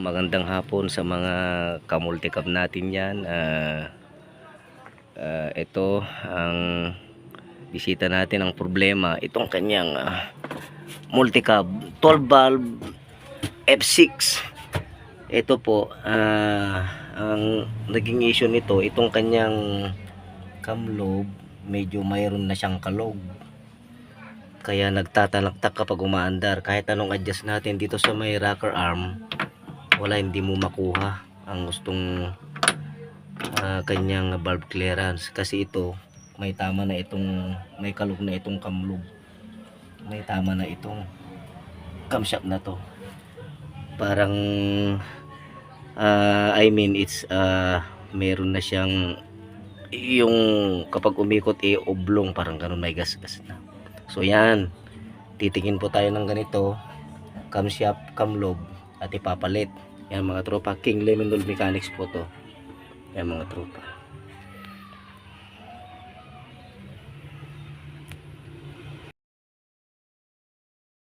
magandang hapon sa mga kamultikab natin yan. Ah, ah, ito ang bisita natin ang problema. Itong kanyang ah, multicab 12 valve F6. Ito po ah, ang naging issue nito, itong kanyang camlobe medyo mayroon na siyang kalog. Kaya nagtatalaktak kapag umaandar. Kahit anong adjust natin dito sa may rocker arm, wala hindi mo makuha ang gustong ah, kanyang valve clearance. Kasi ito may tama na itong may kalog na itong kamlog. May tama na itong camshaft na to. Parang ah, I mean it's ah, meron na siyang yung kapag umikot eh oblong. Parang ganun may gas-gas na. So yan. Titingin po tayo ng ganito. Camshaft camlob at ipapalit yan mga tropa. King Lemonol Mechanics po to. Yan mga tropa